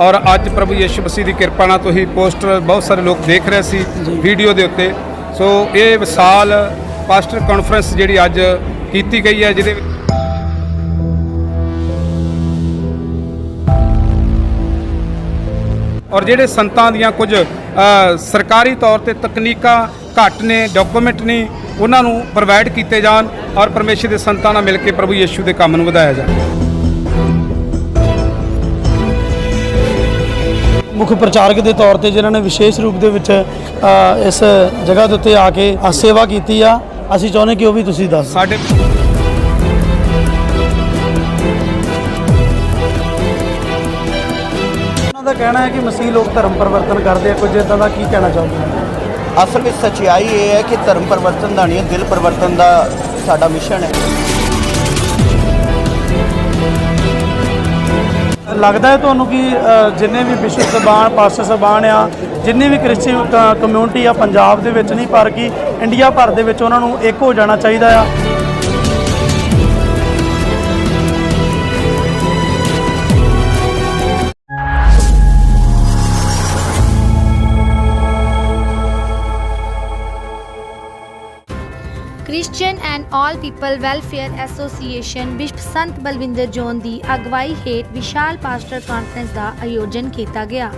ਔਰ ਅੱਜ ਪ੍ਰਭੂ ਯਿਸੂ ਮਸੀਹ ਦੀ ਕਿਰਪਾ ਨਾਲ ਤੁਸੀਂ ਪੋਸਟਰ ਬਹੁਤ ਸਾਰੇ ਲੋਕ ਦੇਖ ਰਹੇ ਸੀ ਵੀਡੀਓ ਦੇ ਉੱਤੇ। ਸੋ ਇਹ ਵਿਸਾਲ ਪਾਸਟਰ ਕਾਨਫਰੰਸ ਜਿਹੜੀ ਅੱਜ ਕੀਤੀ ਗਈ ਹੈ ਜਿਹਦੇ ਵਿੱਚ ਔਰ ਜਿਹੜੇ ਸੰਤਾਂ ਦੀਆਂ ਕੁਝ ਸਰਕਾਰੀ ਤੌਰ ਤੇ ਤਕਨੀਕਾਂ ਘੱਟ ਨੇ ਡਾਕੂਮੈਂਟ ਨਹੀਂ ਉਹਨਾਂ ਨੂੰ ਪ੍ਰੋਵਾਈਡ ਕੀਤੇ ਜਾਣ ਔਰ ਪਰਮੇਸ਼ਰ ਦੇ ਸੰਤਾਂ ਨਾਲ ਮਿਲ ਕੇ ਪ੍ਰਭੂ ਯਿਸੂ ਦੇ ਕੰਮ ਨੂੰ ਵਧਾਇਆ ਜਾਵੇ। ਮੁੱਖ ਪ੍ਰਚਾਰਕ ਦੇ ਤੌਰ ਤੇ ਜਿਨ੍ਹਾਂ ਨੇ ਵਿਸ਼ੇਸ਼ ਰੂਪ ਦੇ ਵਿੱਚ ਇਸ ਜਗ੍ਹਾ ਦੇ ਉੱਤੇ ਆ ਕੇ ਸੇਵਾ ਕੀਤੀ ਆ ਅਸੀਂ ਚਾਹੁੰਦੇ ਕਿ ਉਹ ਵੀ ਤੁਸੀਂ ਦੱਸ ਸਾਡੇ ਉਹਨਾਂ ਦਾ ਕਹਿਣਾ ਹੈ ਕਿ ਮਸੀਹ ਲੋਕ ਧਰਮ ਪਰਿਵਰਤਨ ਕਰਦੇ ਆ ਕੁਝ ਇਦਾਂ ਦਾ ਕੀ ਕਹਿਣਾ ਚਾਹੁੰਦੇ ਹੋ? ਅਸਲ ਵਿੱਚ ਸੱਚਾਈ ਇਹ ਹੈ ਕਿ ਧਰਮ ਪਰਿਵਰਤਨ ਦਾ ਨਹੀਂ ਦਿਲ ਪਰਿਵਰਤਨ ਦਾ ਸਾਡਾ ਮਿਸ਼ਨ ਹੈ। ਲੱਗਦਾ ਹੈ ਤੁਹਾਨੂੰ ਕਿ ਜਿੰਨੇ ਵੀ ਵਿਸ਼ਵ ਸਭਾਨ ਪਾਸਟਰ ਸਭਾਨ ਆ, ਜਿੰਨੇ ਵੀ ਕ੍ਰਿਸਚੀਅਨ ਕ- ਕਮਿਊਨਿਟੀ ਆ, ਪੰਜਾਬ ਦੇ ਵਿੱਚ ਨਹੀਂ, ਪਰ ਕਿ ਇੰਡੀਆ ਭਰ ਦੇ ਵਿੱਚ ਉਹਨਾਂ ਨੂੰ ਇੱਕ ਹੋ ਜਾਣਾ ਚਾਹੀਦਾ ਆ। Christian and all people welfare association bishop Sant Balwinder John ਦੀ ਅਗਵਾਈ ਹੇਠ ਵਿਸ਼ਾਲ ਪਾਸਟਰ ਕਾਨਫਰੰਸ ਦਾ ਆਯੋਜਨ ਕੀਤਾ ਗਿਆ।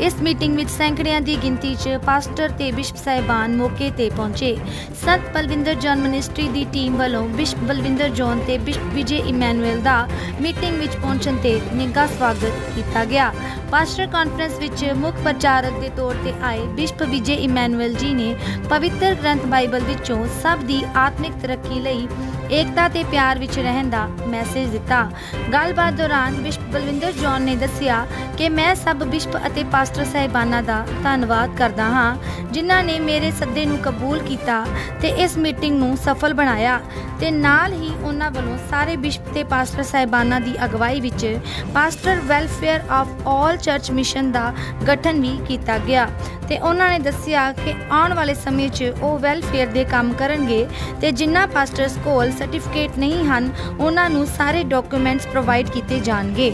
ਇਸ ਮੀਟਿੰਗ ਵਿੱਚ ਸੈਂਕੜਿਆਂ ਦੀ ਗਿਣਤੀ 'ਚ ਪਾਸਟਰ ਤੇ ਬਿਸ਼ਪ ਸਾਹਿਬਾਨ ਮੌਕੇ ਤੇ ਪਹੁੰਚੇ। ਸੰਤ ਬਲਵਿੰਦਰ ਜੋਨ ਮਿਨਿਸਟਰੀ ਦੀ ਟੀਮ ਵੱਲੋਂ ਬਿਸ਼ਪ ਬਲਵਿੰਦਰ ਜੋਨ ਤੇ ਬਿਸ਼ਪ ਵਿਜੇ ਇਮੈਨੂਅਲ ਦਾ ਮੀਟਿੰਗ ਵਿੱਚ ਪਹੁੰਚਣ ਤੇ ਨਿੱਘਾ ਸਵਾਗਤ ਕੀਤਾ ਗਿਆ। ਪਾਸਟਰ ਕਾਨਫਰੰਸ ਵਿੱਚ ਮੁੱਖ ਪ੍ਰਚਾਰਕ ਦੇ ਤੌਰ ਤੇ ਆਏ ਬਿਸ਼ਪ ਵਿਜੇ ਇਮੈਨੂਅਲ ਜੀ ਨੇ ਪਵਿੱਤਰ ਗ੍ਰੰਥ ਬਾਈਬਲ ਵਿੱਚੋਂ ਸਭ ਦੀ ਆਤਮਿਕ ਤਰੱਕੀ ਲਈ ਏਕਤਾ ਤੇ ਪਿਆਰ ਵਿੱਚ ਰਹਿਣ ਦਾ ਮੈਸੇਜ ਦਿੱਤਾ। ਗੱਲਬਾਤ ਦੌਰਾਨ ਬਿਸ਼ਪ ਬਲਵਿੰਦਰ ਜੌਨ ਨੇ ਦੱਸਿਆ ਕਿ ਮੈਂ ਸਭ ਬਿਸ਼ਪ ਅਤੇ ਪਾਸਟਰ ਸਾਹਿਬਾਨਾਂ ਦਾ ਧੰਨਵਾਦ ਕਰਦਾ ਹਾਂ, ਜਿਨ੍ਹਾਂ ਨੇ ਮੇਰੇ ਸੱਦੇ ਨੂੰ ਕਬੂਲ ਕੀਤਾ ਤੇ ਇਸ ਮੀਟਿੰਗ ਨੂੰ ਸਫਲ ਬਣਾਇਆ ਤੇ ਨਾਲ ਹੀ ਉਹਨਾਂ ਵੱਲੋਂ ਸਾਰੇ ਬਿਸ਼ਪ ਤੇ ਪਾਸਟਰ ਸਾਹਿਬਾਨਾਂ ਦੀ ਅਗਵਾਈ ਵਿੱਚ pastor welfare of all church mission ਦਾ ਗਠਨ ਵੀ ਕੀਤਾ ਗਿਆ ਤੇ ਉਹਨਾਂ ਨੇ ਦੱਸਿਆ ਕਿ ਆਉਣ ਵਾਲੇ ਸਮੇਂ 'ਚ ਉਹ ਵੈਲਫੇਅਰ ਦੇ ਕੰਮ ਕਰਨਗੇ ਤੇ ਜਿਨ੍ਹਾਂ ਪਾਸਟਰਸ ਕੋਲ ਸਰਟੀਫਿਕੇਟ ਨਹੀਂ ਹਨ, ਉਹਨਾਂ ਨੂੰ ਸਾਰੇ ਡਾਕੂਮੈਂਟਸ ਪ੍ਰੋਵਾਈਡ ਕੀਤੇ ਜਾਣਗੇ।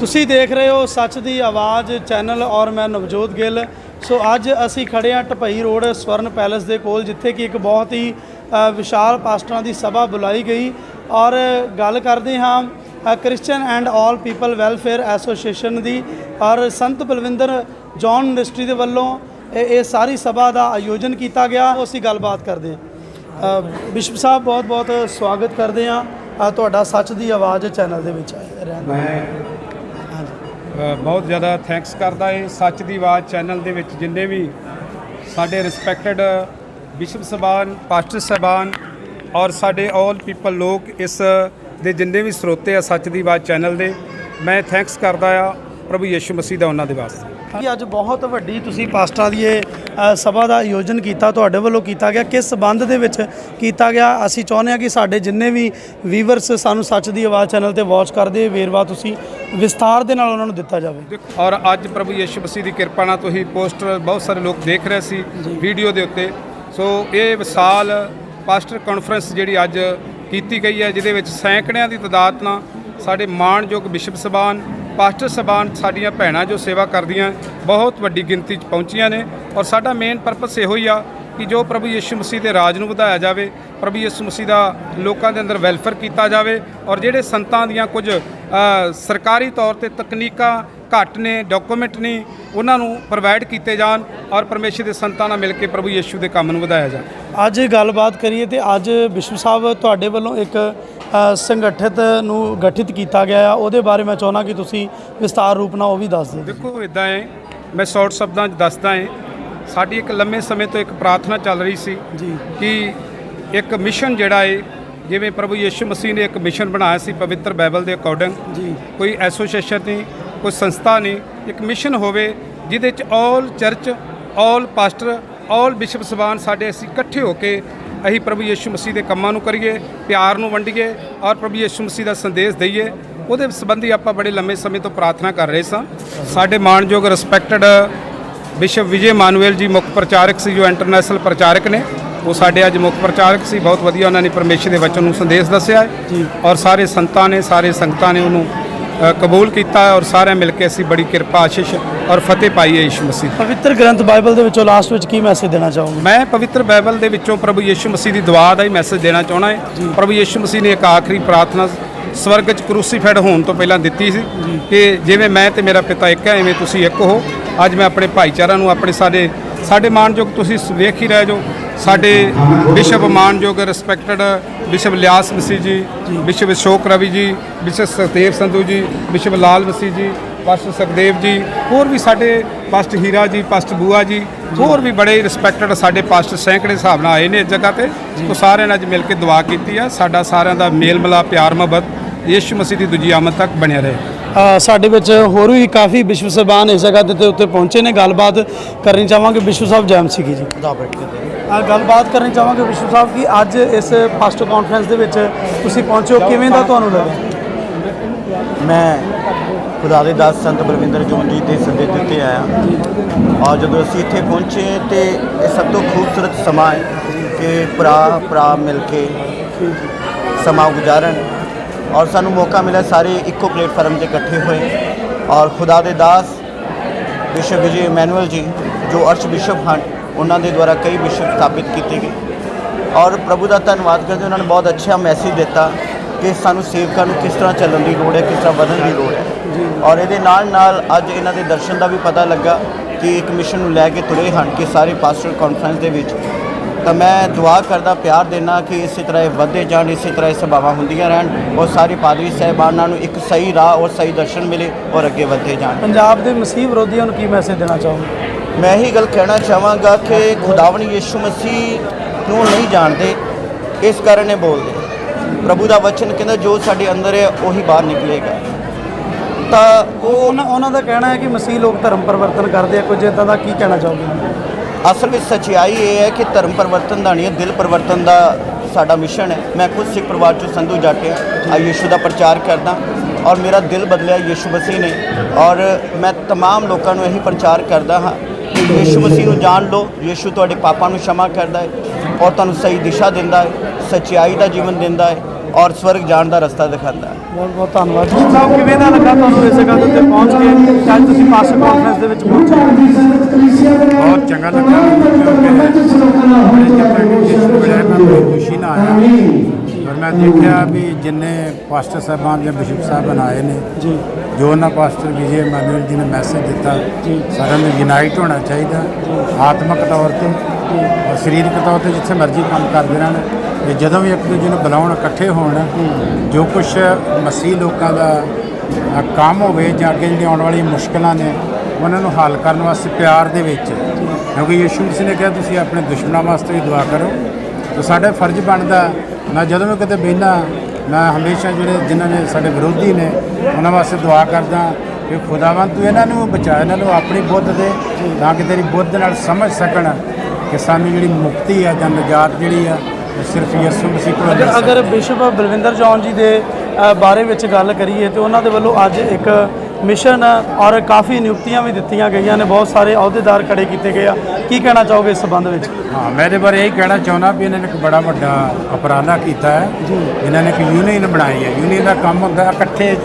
ਤੁਸੀਂ ਦੇਖ ਰਹੇ ਹੋ ਸੱਚ ਦੀ ਆਵਾਜ਼ ਚੈਨਲ ਔਰ ਮੈਂ ਨਵਜੋਤ ਗਿੱਲ। ਸੋ ਅੱਜ ਅਸੀਂ ਖੜੇ ਹਾਂ ਟਪਈ ਰੋਡ ਸਵਰਨ ਪੈਲੇਸ ਦੇ ਕੋਲ, ਜਿੱਥੇ ਕਿ ਇੱਕ ਬਹੁਤ ਹੀ ਵਿਸ਼ਾਲ ਪਾਸਟਰਾਂ ਦੀ ਸਭਾ ਬੁਲਾਈ ਗਈ। ਔਰ ਗੱਲ ਕਰਦੇ ਹਾਂ Christian and all people welfare association ਦੀ। ਔਰ ਸੰਤ ਬਲਵਿੰਦਰ ਜੌਨ ਮਿਨਿਸਟਰੀ ਦੇ ਵੱਲੋਂ ਇਹ ਸਾਰੀ ਸਭਾ ਦਾ ਆਯੋਜਨ ਕੀਤਾ ਗਿਆ। ਅਸੀਂ ਗੱਲਬਾਤ ਕਰਦੇ ਹਾਂ। ਬਿਸ਼ਪ ਸਾਹਿਬ ਬਹੁਤ ਬਹੁਤ ਸਵਾਗਤ ਕਰਦੇ ਅ, ਤੁਹਾਡਾ ਸੱਚ ਦੀ ਆਵਾਜ਼ ਚੈਨਲ ਦੇ ਵਿੱਚ ਰਹਿਣ। ਮੈਂ ਬਹੁਤ ਜ਼ਿਆਦਾ ਥੈਂਕਸ ਕਰਦਾ ਏ ਸੱਚ ਦੀ ਆਵਾਜ਼ ਚੈਨਲ ਦੇ ਵਿੱਚ। ਜਿੰਨੇ ਵੀ ਸਾਡੇ ਰਿਸਪੈਕਟਡ ਬਿਸ਼ਪ ਸਭਾਨ ਪਾਸਟਰ ਸਭਾਨ ਔਰ ਸਾਡੇ ਆਲ ਪੀਪਲ ਲੋਕ ਇਸ ਦੇ ਜਿੰਨੇ ਵੀ ਸਰੋਤੇ ਆ ਸੱਚ ਦੀ ਆਵਾਜ਼ ਚੈਨਲ ਦੇ ਮੈਂ ਥੈਂਕਸ ਕਰਦਾ ਆ ਪ੍ਰਭੂ ਯਿਸੂ ਮਸੀਹ ਦਾ ਉਹਨਾਂ ਦੇ ਵਾਸਤੇ। ਕਿ ਅੱਜ ਬਹੁਤ ਵੱਡੀ ਤੁਸੀਂ ਪਾਸਟਰਾਂ ਦੀ ਇਹ ਸਭਾ ਦਾ ਆਯੋਜਨ ਕੀਤਾ ਤੁਹਾਡੇ ਵੱਲੋਂ ਕੀਤਾ ਗਿਆ। ਕਿਸ ਸੰਬੰਧ ਦੇ ਵਿੱਚ ਕੀਤਾ ਗਿਆ? ਅਸੀਂ ਚਾਹੁੰਦੇ ਹਾਂ ਕਿ ਸਾਡੇ ਜਿੰਨੇ ਵੀ ਵੀਵਰਸ ਸਾਨੂੰ ਸੱਚ ਦੀ ਆਵਾਜ਼ ਚੈਨਲ ਤੇ ਵਾਚ ਕਰਦੇ ਵੇਰਵਾ ਤੁਸੀਂ ਵਿਸਥਾਰ ਦੇ ਨਾਲ ਉਹਨਾਂ ਨੂੰ ਦਿੱਤਾ ਜਾਵੇ। ਔਰ ਅੱਜ ਪ੍ਰਭੂ ਯਿਸੂ ਮਸੀਹ ਦੀ ਕਿਰਪਾ ਨਾਲ ਤੁਸੀਂ ਪੋਸਟਰ ਬਹੁਤ ਸਾਰੇ ਲੋਕ ਦੇਖ ਰਹੇ ਸੀ ਵੀਡੀਓ ਦੇ ਉੱਤੇ। ਸੋ ਇਹ ਵਿਸਾਲ ਪਾਸਟਰ ਕਾਨਫਰੰਸ ਜਿਹੜੀ ਅੱਜ ਕੀਤੀ ਗਈ ਹੈ ਜਿਹਦੇ ਵਿੱਚ ਸੈਂਕੜਿਆਂ ਦੀ ਤਦਾਦ ਨਾਲ ਸਾਡੇ ਮਾਣਯੋਗ ਬਿਸ਼ਪ ਸਭਾਨ ਪਾਸਟਰ ਸਭਾਨ ਸਾਡੀਆਂ ਭੈਣਾਂ ਜੋ ਸੇਵਾ ਕਰਦੀਆਂ, ਬਹੁਤ ਵੱਡੀ ਗਿਣਤੀ 'ਚ ਪਹੁੰਚੀਆਂ ਨੇ ਔਰ ਸਾਡਾ ਮੇਨ ਪਰਪਸ ਇਹੋ ਹੀ ਆ ਕਿ ਜੋ ਪ੍ਰਭੂ ਯਿਸੂ ਮਸੀਹ ਦੇ ਰਾਜ ਨੂੰ ਵਧਾਇਆ ਜਾਵੇ, ਪ੍ਰਭੂ ਯਿਸੂ ਮਸੀਹ ਦਾ ਲੋਕਾਂ ਦੇ ਅੰਦਰ ਵੈਲਫੇਅਰ ਕੀਤਾ ਜਾਵੇ ਔਰ ਜਿਹੜੇ ਸੰਤਾਂ ਦੀਆਂ ਕੁਝ ਸਰਕਾਰੀ ਤੌਰ ਤੇ ਤਕਨੀਕਾਂ ਘੱਟ ਨੇ ਡਾਕੂਮੈਂਟ ਨਹੀਂ, ਉਹਨਾਂ ਨੂੰ ਪ੍ਰੋਵਾਈਡ ਕੀਤੇ ਜਾਣ ਔਰ ਪਰਮੇਸ਼ਰ ਦੇ ਸੰਤਾਂ ਨਾਲ ਮਿਲ ਕੇ ਪ੍ਰਭੂ ਯਿਸੂ ਦੇ ਕੰਮ ਨੂੰ ਵਧਾਇਆ ਜਾਵੇ। ਅੱਜ ਗੱਲਬਾਤ ਕਰੀਏ ਤੇ ਅੱਜ ਬਿਸ਼ਪ ਸਾਹਿਬ ਤੁਹਾਡੇ ਵੱਲੋਂ ਇੱਕ ਸੰਗਠਿਤ ਨੂੰ ਗਠਿਤ ਕੀਤਾ ਗਿਆ ਆ ਉਹਦੇ ਬਾਰੇ ਮੈਂ ਚਾਹੁੰਦਾ ਕਿ ਤੁਸੀਂ ਵਿਸਤਾਰ ਰੂਪ ਨਾਲ ਉਹ ਵੀ ਦੱਸ ਦਿਓ। ਦੇਖੋ ਇਦਾਂ ਹੈ ਮੈਂ ਸ਼ਾਰਟ ਸ਼ਬਦਾਂ 'ਚ ਦੱਸਦਾ ਹਾਂ ਸਾਡੀ ਇੱਕ ਲੰਮੇ ਸਮੇਂ ਤੋਂ ਇੱਕ ਪ੍ਰਾਰਥਨਾ ਚੱਲ ਰਹੀ ਸੀ ਜੀ। ਕਿ ਇੱਕ ਮਿਸ਼ਨ ਜਿਹੜਾ ਹੈ ਜਿਵੇਂ ਪ੍ਰਭੂ ਯਿਸੂ ਮਸੀਹ ਨੇ ਇੱਕ ਮਿਸ਼ਨ ਬਣਾਇਆ ਸੀ ਪਵਿੱਤਰ ਬਾਈਬਲ ਦੇ ਅਕੋਰਡਿੰਗ ਜੀ। ਕੋਈ ਐਸੋਸੀਏਸ਼ਨ ਨਹੀਂ ਕੋਈ ਸੰਸਥਾ ਨਹੀਂ ਇੱਕ ਮਿਸ਼ਨ ਹੋਵੇ ਜਿਹਦੇ ਚ all church all pastor all bishop Subhan ਸਾਡੇ ਅਸੀਂ ਇਕੱਠੇ ਹੋ ਕੇ ਅਸੀਂ ਪ੍ਰਭੂ ਯਿਸੂ ਮਸੀਹ ਦੇ ਕੰਮਾਂ ਨੂੰ ਕਰੀਏ ਪਿਆਰ ਨੂੰ ਵੰਡੀਏ ਔਰ ਪ੍ਰਭੂ ਯਿਸੂ ਮਸੀਹ ਦਾ ਸੰਦੇਸ਼ ਦਈਏ। ਉਹਦੇ ਸੰਬੰਧੀ ਆਪਾਂ ਬੜੇ ਲੰਮੇ ਸਮੇਂ ਤੋਂ ਪ੍ਰਾਰਥਨਾ ਕਰ ਰਹੇ ਸਾਂ। ਸਾਡੇ ਮਾਣਯੋਗ ਰਿਸਪੈਕਟਡ ਬਿਸ਼ਪ ਵਿਜੇ ਮਾਨੂਅਲ ਜੀ ਮੁੱਖ ਪ੍ਰਚਾਰਕ ਸੀ ਜੋ ਇੰਟਰਨੈਸ਼ਨਲ ਪ੍ਰਚਾਰਕ ਨੇ। ਉਹ ਸਾਡੇ ਅੱਜ ਮੁੱਖ ਪ੍ਰਚਾਰਕ ਸੀ। ਬਹੁਤ ਵਧੀਆ ਉਹਨਾਂ ਨੇ ਪਰਮੇਸ਼ਰ ਦੇ ਵਚਨ ਨੂੰ ਸੰਦੇਸ਼ ਦੱਸਿਆ। ਔਰ ਸਾਰੇ ਸੰਤਾਂ ਨੇ ਸਾਰੇ ਸੰਗਤਾਂ ਨੇ ਉਹਨੂੰ ਕਬੂਲ ਕੀਤਾ ਔਰ ਸਾਰਿਆਂ ਮਿਲ ਕੇ ਅਸੀਂ ਬੜੀ ਕਿਰਪਾ ਆਸ਼ੀਸ਼ ਔਰ ਫਤਿਹ ਪਾਈ ਹੈ ਯਿਸੂ ਮਸੀਹ। ਪਵਿੱਤਰ ਗ੍ਰੰਥ ਬਾਈਬਲ ਦੇ ਵਿੱਚੋਂ ਲਾਸਟ ਵਿੱਚ ਕੀ ਮੈਸੇਜ ਦੇਣਾ ਚਾਹੋਗੇ? ਮੈਂ ਪਵਿੱਤਰ ਬਾਈਬਲ ਦੇ ਵਿੱਚੋਂ ਪ੍ਰਭੂ ਯਿਸੂ ਮਸੀਹ ਦੀ ਦੁਆ ਦਾ ਹੀ ਮੈਸੇਜ ਦੇਣਾ ਚਾਹੁੰਦਾ ਹਾਂ। ਪ੍ਰਭੂ ਯਿਸੂ ਮਸੀਹ ਨੇ ਇੱਕ ਆਖਰੀ ਪ੍ਰਾਰਥਨਾ ਸਵਰਗ 'ਚ ਕਰੂਸੀਫਾਈਡ ਹੋਣ ਤੋਂ ਪਹਿਲਾਂ ਦਿੱਤੀ ਸੀ ਕਿ ਜਿਵੇਂ ਮੈਂ ਤੇ ਮੇਰਾ ਪਿਤਾ ਇੱਕ ਹੈ ਐਵੇਂ ਤੁਸੀਂ ਇੱਕ ਹੋ। ਅੱਜ ਮੈਂ ਆਪਣੇ ਭਾਈਚਾਰਾ ਨੂੰ ਆਪਣੇ ਸਾਡੇ ਸਾਡੇ ਮਾਨਯੋਗ ਤੁਸੀਂ ਵੇਖ ਹੀ ਰਹੇ ਜੋ ਸਾਡੇ ਬਿਸ਼ਪ ਮਾਨਯੋਗ ਰਿਸਪੈਕਟਡ ਬਿਸ਼ਪ ਲਿਆਸ ਮਸੀਹ ਜੀ, ਬਿਸ਼ਪ ਅਸ਼ੋਕ ਰਵੀ ਜੀ, ਬਿਸ਼ਪ ਸਤੇਵ ਸੰਧੂ ਜੀ, ਬਿਸ਼ਪ ਲਾਲ ਮਸੀਹ ਜੀ, ਪਾਸਟਰ ਸੁਖਦੇਵ ਜੀ, ਹੋਰ ਵੀ ਸਾਡੇ ਪਾਸਟਰ ਹੀਰਾ ਜੀ, ਪਾਸਟਰ ਬੂਆ ਜੀ, ਹੋਰ ਵੀ ਬੜੇ ਰਿਸਪੈਕਟਡ ਸਾਡੇ ਪਾਸਟਰ ਸੈਂਕੜੇ ਹਿਸਾਬ ਨਾਲ ਆਏ ਨੇ ਇਸ ਜਗ੍ਹਾ ਤੇ। ਉਹ ਸਾਰਿਆਂ ਨਾਲ ਅੱਜ ਮਿਲ ਕੇ ਦੁਆ ਕੀਤੀ ਆ। ਸਾਡਾ ਸਾਰਿਆਂ ਦਾ ਮੇਲ ਮਿਲਾਪ ਪਿਆਰ ਮੁਹੱਬਤ ਯਿਸੂ ਮਸੀਹ ਦੀ ਦੂਜੀ ਆਮਦ ਤੱਕ ਬਣਿਆ ਰਹੇ। ਸਾਡੇ ਵਿੱਚ ਹੋਰ ਵੀ ਕਾਫੀ ਵਿਸ਼ਵ ਸਭਾਨ ਇਸ ਜਗ੍ਹਾ ਦੇ ਤੇ ਉੱਤੇ ਪਹੁੰਚੇ ਨੇ। ਗੱਲਬਾਤ ਕਰਨੀ ਚਾਹਾਂਗੇ ਵਿਸ਼ਵ ਸਾਹਿਬ ਜੈਮ ਸੀਗੀ ਜੀ। ਅ, ਗੱਲਬਾਤ ਕਰਨੀ ਚਾਹਾਂਗੇ ਵਿਸ਼ਵ ਸਾਹਿਬ ਕਿ ਅੱਜ ਇਸ ਫਸਟ ਕਾਨਫਰੰਸ ਦੇ ਵਿੱਚ ਤੁਸੀਂ ਪਹੁੰਚੇ ਕਿਵੇਂ ਦਾ ਤੁਹਾਨੂੰ ਲੱਗਾ ਮੈਂ ਖੁਦਾ ਦੇ ਦਾਸ ਸੰਤ ਬਲਵਿੰਦਰ ਜੋਨ ਜੀ ਦੇ ਸੱਦੇ ਦੇ ਉੱਤੇ ਆਇਆ। ਔਰ ਜਦੋਂ ਅਸੀਂ ਇੱਥੇ ਪਹੁੰਚੇ ਤੇ ਇਹ ਸਭ ਤੋਂ ਖੂਬਸੂਰਤ ਸਮਾਂ ਹੈ ਕਿ ਭਰਾ ਭਰਾ ਮਿਲ ਕੇ ਸਮਾਂ ਗੁਜ਼ਾਰਨ ਔਰ ਸਾਨੂੰ ਮੌਕਾ ਮਿਲਿਆ ਸਾਰੇ ਇੱਕੋ ਪਲੇਟਫਾਰਮ ਤੇ ਇਕੱਠੇ ਹੋਏ। ਔਰ ਖੁਦਾ ਦੇ ਦਾਸ ਬਿਸ਼ਪ ਵਿਜੇ ਇਮੈਨੂਅਲ ਜੀ, ਜੋ ਅਰਸ਼ ਬਿਸ਼ਪ ਹਨ, ਉਹਨਾਂ ਦੇ ਦੁਆਰਾ ਕਈ ਬਿਸ਼ਪ ਸਥਾਪਿਤ ਕੀਤੇ ਗਏ। ਔਰ ਪ੍ਰਭੂ ਦਾ ਧੰਨਵਾਦ ਕਰਦੇ ਉਹਨਾਂ ਨੇ ਬਹੁਤ ਅੱਛਾ ਮੈਸੇਜ ਦਿੱਤਾ ਕਿ ਸਾਨੂੰ ਸੇਵਕਾਂ ਨੂੰ ਕਿਸ ਤਰ੍ਹਾਂ ਚੱਲਣ ਦੀ ਲੋੜ ਹੈ, ਕਿਸ ਤਰ੍ਹਾਂ ਵਧਣ ਦੀ ਲੋੜ ਹੈ। ਔਰ ਇਹਦੇ ਨਾਲ ਨਾਲ ਅੱਜ ਇਹਨਾਂ ਦੇ ਦਰਸ਼ਨ ਦਾ ਵੀ ਪਤਾ ਲੱਗਾ ਕਿ ਇੱਕ ਮਿਸ਼ਨ ਨੂੰ ਲੈ ਕੇ ਤੁਰੇ ਹਨ ਕਿ ਸਾਰੇ ਪਾਸਟਰ ਕਾਨਫਰੰਸ ਦੇ ਵਿੱਚ ਤਾਂ ਮੈਂ ਦੁਆ ਕਰਦਾ ਪਿਆਰ ਦੇਣਾ ਕਿ ਇਸੇ ਤਰ੍ਹਾਂ ਇਹ ਵਧਦੇ ਜਾਣ ਇਸੇ ਤਰ੍ਹਾਂ ਇਹ ਸਭਾਵਾਂ ਹੁੰਦੀਆਂ ਰਹਿਣ ਔਰ ਸਾਰੇ ਪਾਦਰੀ ਸਾਹਿਬਾਨਾਂ ਨੂੰ ਇੱਕ ਸਹੀ ਰਾਹ ਔਰ ਸਹੀ ਦਰਸ਼ਨ ਮਿਲੇ ਔਰ ਅੱਗੇ ਵਧਦੇ ਜਾਣ। ਪੰਜਾਬ ਦੇ ਮਸੀਹ ਵਿਰੋਧੀਆਂ ਨੂੰ ਕੀ ਮੈਸੇਜ ਦੇਣਾ ਚਾਹੋਗੇ? ਮੈਂ ਇਹੀ ਗੱਲ ਕਹਿਣਾ ਚਾਹਾਂਗਾ ਕਿ ਖੁਦਾਵਣ ਯਿਸੂ ਮਸੀਹ ਨੂੰ ਨਹੀਂ ਜਾਣਦੇ ਇਸ ਕਾਰਨ ਇਹ ਬੋਲਦੇ ਪ੍ਰਭੂ ਦਾ ਵਚਨ ਕਹਿੰਦਾ ਜੋ ਸਾਡੇ ਅੰਦਰ ਹੈ ਉਹੀ ਬਾਹਰ ਨਿਕਲੇਗਾ। ਤਾਂ ਉਹ ਉਹਨਾਂ ਉਹਨਾਂ ਦਾ ਕਹਿਣਾ ਹੈ ਕਿ ਮਸੀਹ ਲੋਕ ਧਰਮ ਪਰਿਵਰਤਨ ਕਰਦੇ ਆ ਕੁਝ ਇਦਾਂ ਦਾ ਕੀ ਕਹਿਣਾ ਚਾਹੋਗੇ? ਅਸਲ ਵਿੱਚ ਸੱਚਾਈ ਇਹ ਹੈ ਕਿ ਧਰਮ ਪਰਿਵਰਤਨ ਦਾ ਨਹੀਂ ਹੈ ਦਿਲ ਪਰਿਵਰਤਨ ਦਾ ਸਾਡਾ ਮਿਸ਼ਨ ਹੈ ਮੈਂ ਖੁਦ ਸਿੱਖ ਪਰਿਵਾਰ ਚੋਂ ਸੰਧੂ ਜੱਟ ਹਾਂ ਆ ਯਿਸੂ ਦਾ ਪ੍ਰਚਾਰ ਕਰਦਾ ਔਰ ਮੇਰਾ ਦਿਲ ਬਦਲਿਆ ਯਿਸੂ ਮਸੀਹ ਨੇ ਔਰ ਮੈਂ तमाम ਲੋਕਾਂ ਨੂੰ ਇਹੀ ਪ੍ਰਚਾਰ ਕਰਦਾ ਹਾਂ ਕਿ ਯਿਸੂ ਮਸੀਹ ਨੂੰ ਜਾਣ ਲਓ ਯਿਸੂ ਤੁਹਾਡੇ ਪਾਪਾਂ ਨੂੰ क्षमा ਕਰਦਾ ਹੈ ਔਰ ਤੁਹਾਨੂੰ ਸਹੀ ਦਿਸ਼ਾ ਦਿੰਦਾ ਹੈ ਸੱਚਾਈ ਦਾ ਜੀਵਨ ਦਿੰਦਾ ਹੈ ਔਰ ਸਵਰਗ ਜਾਣ ਦਾ ਰਸਤਾ ਦਿਖਾਉਂਦਾ ਹੈ ਬਹੁਤ ਬਹੁਤ ਧੰਨਵਾਦ ਜੀ। ਸਾਹਿਬ ਕਿਵੇਂ ਦਾ ਲੱਗਾ ਤੁਹਾਨੂੰ ਇਸ ਦੇ ਉੱਤੇ ਪਹੁੰਚ ਕੇ? ਅੱਜ ਤੁਸੀਂ ਪਾਸਟਰ ਕਾਨਫਰੰਸ ਦੇ ਵਿੱਚ ਪਹੁੰਚੇ। ਬਹੁਤ ਚੰਗਾ ਲੱਗਾ। ਖੁਸ਼ੀ ਨਾਲ ਆਇਆ। ਔਰ ਮੈਂ ਦੇਖਿਆ ਵੀ ਜਿੰਨੇ ਪਾਸਟਰ ਸਾਹਿਬਾਨ ਜਾਂ ਬਿਸ਼ਪ ਸਾਹਿਬਾਨ ਆਏ ਨੇ ਜੀ। ਜੋ ਉਹਨਾਂ ਪਾਸਟਰ ਵਿਜੇ ਮੈਨੂਅਲ ਜੀ ਨੇ ਮੈਸੇਜ ਦਿੱਤਾ ਸਾਰਿਆਂ ਨੂੰ ਯੂਨਾਈਟ ਹੋਣਾ ਚਾਹੀਦਾ ਆਤਮਿਕ ਤੌਰ ਤੇ ਸਰੀਰਕ ਤੌਰ ਤੇ ਜਿੱਥੇ ਮਰਜ਼ੀ ਕੰਮ ਕਰਦੇ ਰਹਿਣ। ਤੇ ਜਦੋਂ ਵੀ ਇੱਕ ਦੂਜੇ ਨੂੰ ਬੁਲਾਉਣ ਇਕੱਠੇ ਹੋਣ ਜੋ ਕੁਝ ਮਸੀਹ ਲੋਕਾਂ ਦਾ ਅ, ਕੰਮ ਹੋਵੇ ਜਾਂ ਅੱਗੇ ਜਿਹੜੀਆਂ ਆਉਣ ਵਾਲੀਆਂ ਮੁਸ਼ਕਲਾਂ ਨੇ ਉਹਨਾਂ ਨੂੰ ਹੱਲ ਕਰਨ ਵਾਸਤੇ ਪਿਆਰ ਦੇ ਵਿੱਚ। ਕਿਉਂਕਿ ਯਿਸੂ ਮਸੀਹ ਨੇ ਕਿਹਾ ਤੁਸੀਂ ਆਪਣੇ ਦੁਸ਼ਮਣਾਂ ਵਾਸਤੇ ਵੀ ਦੁਆ ਕਰੋ। ਤਾਂ ਸਾਡਾ ਫਰਜ਼ ਬਣਦਾ ਮੈਂ ਜਦੋਂ ਵੀ ਕਿਤੇ ਬਹਿਨਾ ਮੈਂ ਹਮੇਸ਼ਾ ਜਿਹੜੇ ਜਿਨ੍ਹਾਂ ਨੇ ਸਾਡੇ ਵਿਰੋਧੀ ਨੇ ਉਹਨਾਂ ਵਾਸਤੇ ਦੁਆ ਕਰਦਾ ਕਿ ਖੁਦਾਵੰਦ ਤੂੰ ਇਹਨਾਂ ਨੂੰ ਬਚਾ ਇਹਨਾਂ ਨੂੰ ਆਪਣੀ ਬੁੱਧ ਦੇ ਤਾਂ ਕਿ ਤੇਰੀ ਬੁੱਧ ਨਾਲ ਸਮਝ ਸਕਣ ਕਿ ਸਾਨੂੰ ਜਿਹੜੀ ਮੁਕਤੀ ਆ ਜਾਂ ਨਜਾਤ ਜਿਹੜੀ ਆ ਸਿਰਫ ਯਿਸੂ ਮਸੀਹ ਕੋਲੋਂ ਅਗਰ ਬਿਸ਼ਪ ਬਲਵਿੰਦਰ ਜੌਨ ਜੀ ਦੇ ਬਾਰੇ ਵਿੱਚ ਗੱਲ ਕਰੀਏ ਤੇ ਉਹਨਾਂ ਦੇ ਵੱਲੋਂ ਅੱਜ ਇੱਕ ਮਿਸ਼ਨ ਔਰ ਕਾਫੀ ਨਿਯੁਕਤੀਆਂ ਵੀ ਦਿੱਤੀਆਂ ਗਈਆਂ ਨੇ ਬਹੁਤ ਸਾਰੇ ਅਹੁਦੇਦਾਰ ਖੜੇ ਕੀਤੇ ਗਏ ਆ। ਕੀ ਕਹਿਣਾ ਚਾਹੋਗੇ ਇਸ ਸੰਬੰਧ ਵਿੱਚ? ਹਾਂ ਮੈਂ ਇਹਦੇ ਬਾਰੇ ਇਹ ਕਹਿਣਾ ਚਾਹੁੰਦਾ ਵੀ ਇਹਨਾਂ ਨੇ ਇੱਕ ਬੜਾ ਵੱਡਾ ਉਪਰਾਲਾ ਕੀਤਾ ਹੈ। ਇਹਨਾਂ ਨੇ ਇੱਕ ਯੂਨੀਅਨ ਬਣਾਈ ਹੈ। ਯੂਨੀਅਨ ਦਾ ਕੰਮ ਹੁੰਦਾ ਹੈ ਇਕੱਠੇ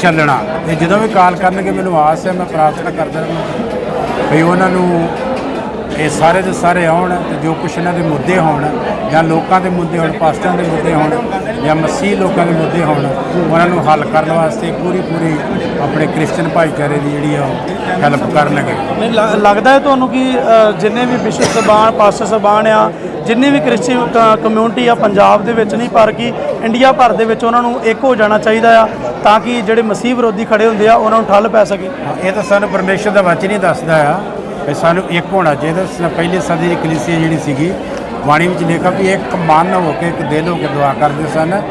ਚੱਲਣਾ। ਤੇ ਜਦੋਂ ਵੀ ਕਾਲ ਕਰਨਗੇ ਮੈਨੂੰ ਆਸ ਹੈ ਮੈਂ ਪ੍ਰਾਰਥਨਾ ਕਰਦਾ ਵੀ ਉਹਨਾਂ ਨੂੰ ਇਹ ਸਾਰੇ ਦੇ ਸਾਰੇ ਆਉਣ ਤੇ ਜੋ ਕੁਛ ਇਹਨਾਂ ਦੇ ਮੁੱਦੇ ਹੋਣ ਜਾਂ ਲੋਕਾਂ ਦੇ ਮੁੱਦੇ ਹੋਣ ਪਾਸਟਰਾਂ ਦੇ ਮੁੱਦੇ ਹੋਣ ਜਾਂ ਮਸੀਹ ਲੋਕਾਂ ਦੇ ਮੁੱਦੇ ਹੋਣ ਉਹਨਾਂ ਨੂੰ ਹੱਲ ਕਰਨ ਵਾਸਤੇ ਪੂਰੀ ਪੂਰੀ ਆਪਣੇ ਕ੍ਰਿਸਚੀਅਨ ਭਾਈਚਾਰੇ ਦੀ ਜਿਹੜੀ ਆ ਉਹ ਹੈਲਪ ਕਰਨਗੇ। ਲ- ਲੱਗਦਾ ਹੈ ਤੁਹਾਨੂੰ ਕਿ ਜਿੰਨੇ ਵੀ ਬਿਸ਼ਪ ਸਬਾਨ ਪਾਸਟਰ ਸਬਾਨ ਆ ਜਿੰਨੇ ਵੀ ਕ੍ਰਿਸਚੀਅਨ ਕਮਿਊਨਿਟੀ ਆ ਪੰਜਾਬ ਦੇ ਵਿੱਚ ਨਹੀਂ ਪਰ ਕਿ ਇੰਡੀਆ ਭਰ ਦੇ ਵਿੱਚ ਉਹਨਾਂ ਨੂੰ ਇੱਕ ਹੋ ਜਾਣਾ ਚਾਹੀਦਾ ਆ ਤਾਂ ਕਿ ਜਿਹੜੇ ਮਸੀਹ ਵਿਰੋਧੀ ਖੜੇ ਹੁੰਦੇ ਆ ਉਹਨਾਂ ਨੂੰ ਠੱਲ ਪੈ ਸਕੇ। ਇਹ ਤਾਂ ਸਾਨੂੰ ਪਰਮੇਸ਼ਰ ਦਾ ਵਚਨ ਹੀ ਦੱਸਦਾ ਆ ਕਿ ਸਾਨੂੰ ਇੱਕ ਹੋਣਾ ਚਾਹੀਦਾ ਸ- ਪਹਿਲੀ ਸਦੀ ਦੀ ਕਲੀਸਿਆ ਜਿਹੜੀ ਸੀਗੀ, ਬਾਣੀ ਵਿੱਚ ਲਿਖਿਆ ਵੀ ਇੱਕ ਮਨ ਹੋ ਕੇ ਇੱਕ ਦਿਲ ਹੋ ਕੇ ਦੁਆ ਕਰਦੇ ਸਨ।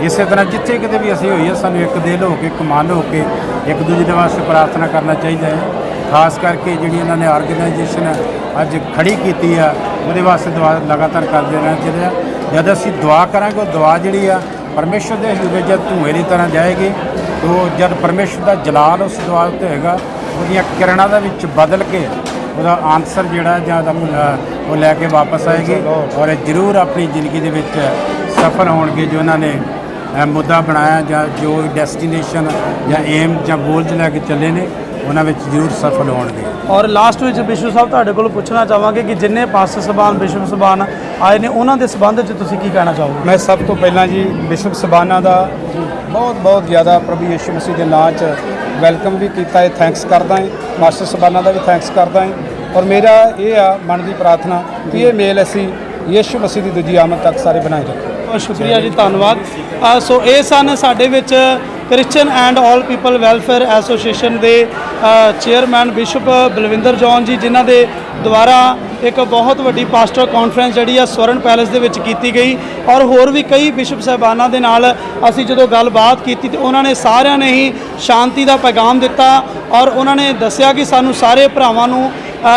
ਇਸੇ ਤਰ੍ਹਾਂ ਜਿੱਥੇ ਕਿਤੇ ਵੀ ਅਸੀਂ ਹੋਈਏ, ਸਾਨੂੰ ਇੱਕ ਦਿਲ ਹੋ ਕੇ, ਇੱਕ ਮਨ ਹੋ ਕੇ ਇੱਕ ਦੂਜੇ ਦੇ ਵਾਸਤੇ ਪ੍ਰਾਰਥਨਾ ਕਰਨਾ ਚਾਹੀਦਾ ਹੈ। ਖਾਸ ਕਰਕੇ ਜਿਹੜੀ ਇਹਨਾਂ ਨੇ ਆਰਗੇਨਾਈਜੇਸ਼ਨ ਅੱਜ ਖੜੀ ਕੀਤੀ ਆ, ਉਹਦੇ ਵਾਸਤੇ ਦੁਆ ਲਗਾਤਾਰ ਕਰਦੇ ਰਹਿਣਾ ਚਾਹੀਦਾ ਜਦ ਅਸੀਂ ਦੁਆ ਕਰਾਂਗੇ, ਉਹ ਦੁਆ ਜਿਹੜੀ ਆ, ਪਰਮੇਸ਼ਰ ਦੇ ਹਜ਼ੂਰ ਜਦ ਧੂਏ ਦੀ ਤਰ੍ਹਾਂ ਜਾਏਗੀ, ਤੋ ਜਦ ਪਰਮੇਸ਼ਰ ਦਾ ਜਲਾਲ ਉਸ ਦੁਆ ਉੱਤੇ ਹੋਏਗਾ, ਉਹਦੀਆਂ ਕਿਰਨਾਂ ਦੇ ਵਿੱਚ ਬਦਲ ਕੇ ਉਹਦਾ ਆਨਸਰ ਜਿਹੜਾ ਜਾਂ ਉਹਦਾ ਉਹ ਲੈ ਕੇ ਵਾਪਸ ਆਏਗੀ ਔਰ ਇਹ ਜ਼ਰੂਰ ਆਪਣੀ ਜ਼ਿੰਦਗੀ ਦੇ ਵਿੱਚ ਸਫਲ ਹੋਣਗੇ ਜੋ ਉਹਨਾਂ ਨੇ ਮੁੱਦਾ ਬਣਾਇਆ ਜਾਂ ਜੋ ਡੈਸਟੀਨੇਸ਼ਨ ਜਾਂ ਏਮ ਜਾਂ ਗੋਲਜ ਲੈ ਕੇ ਚੱਲੇ ਨੇ ਉਹਨਾਂ ਵਿੱਚ ਜ਼ਰੂਰ ਸਫਲ ਹੋਣਗੇ। ਔਰ ਲਾਸਟ ਵਿੱਚ ਬਿਸ਼ੂ ਸਾਹਿਬ ਤੁਹਾਡੇ ਕੋਲ ਪੁੱਛਣਾ ਚਾਹਾਂਗੇ ਕਿ ਜਿੰਨੇ ਪਾਸਟਰ ਸਬਾਨ ਬਿਸ਼ਪ ਸਬਾਨ ਆਏ ਨੇ ਉਹਨਾਂ ਦੇ ਸਬੰਧ 'ਚ ਤੁਸੀਂ ਕੀ ਕਹਿਣਾ ਚਾਹੋਗੇ? ਮੈਂ ਸਭ ਤੋਂ ਪਹਿਲਾਂ ਜੀ ਬਿਸ਼ਪ ਸਬਾਨਾ ਦਾ ਬਹੁਤ ਬਹੁਤ ਜ਼ਿਆਦਾ ਪ੍ਰਭੂ ਯਿਸੂ ਮਸੀਹ ਦੇ ਨਾਂ 'ਚ ਵੈਲਕਮ ਵੀ ਕੀਤਾ ਹੈ ਥੈਂਕਸ ਕਰਦਾ ਹਾਂ ਮਾਸਟਰ ਸਬਾਨਾ ਦਾ ਵੀ ਥੈਂਕਸ ਕਰਦਾ ਹਾਂ ਔਰ ਮੇਰਾ ਇਹ ਆ ਮਨ ਦੀ ਪ੍ਰਾਰਥਨਾ ਕਿ ਇਹ ਮੇਲ ਅਸੀਂ ਯਿਸੂ ਮਸੀਹ ਦੀ ਦੂਜੀ ਆਮਦ ਤੱਕ ਸਾਰੇ ਬਣਾਏ ਰੱਖੀਏ। ਬਹੁਤ ਸ਼ੁਕਰੀਆ ਜੀ, ਧੰਨਵਾਦ। ਸੋ ਇਹ ਸਨ ਸਾਡੇ ਵਿੱਚ Christian and all people welfare association ਦੇ chairman bishop Balwinder John ji, ਜਿਨ੍ਹਾਂ ਦੇ ਦੁਆਰਾ ਇੱਕ ਬਹੁਤ ਵੱਡੀ ਪਾਸਟਰ ਕਾਨਫਰੰਸ ਜਿਹੜੀ ਆ ਸਵਰਨ ਪੈਲੇਸ ਦੇ ਵਿੱਚ ਕੀਤੀ ਗਈ। ਔਰ ਹੋਰ ਵੀ ਕਈ ਬਿਸ਼ਪ ਸਾਹਿਬਾਨਾਂ ਦੇ ਨਾਲ ਅਸੀਂ ਜਦੋਂ ਗੱਲਬਾਤ ਕੀਤੀ ਤੇ ਉਹਨਾਂ ਨੇ ਸਾਰਿਆਂ ਨੇ ਹੀ ਸ਼ਾਂਤੀ ਦਾ ਪੈਗਾਮ ਦਿੱਤਾ ਔਰ ਉਹਨਾਂ ਨੇ ਦੱਸਿਆ ਕਿ ਸਾਨੂੰ ਸਾਰੇ ਭਰਾਵਾਂ ਨੂੰ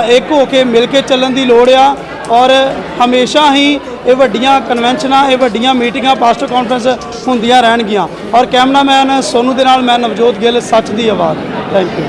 ਇੱਕ ਹੋ ਕੇ ਮਿਲ ਕੇ ਚੱਲਣ ਦੀ ਲੋੜ ਆ ਔਰ ਹਮੇਸ਼ਾ ਹੀ ਇਹ ਵੱਡੀਆਂ ਕਨਵੈਨਸ਼ਨਾਂ ਇਹ ਵੱਡੀਆਂ ਮੀਟਿੰਗਾਂ ਪਾਸਟਰ ਕਾਨਫਰੰਸ ਹੁੰਦੀਆਂ ਰਹਿਣਗੀਆਂ। ਔਰ ਕੈਮਰਾਮੈਨ ਸੋਨੂ ਦੇ ਨਾਲ ਮੈਂ ਨਵਜੋਤ ਗਿੱਲ, ਸੱਚ ਦੀ ਆਵਾਜ਼। Thank you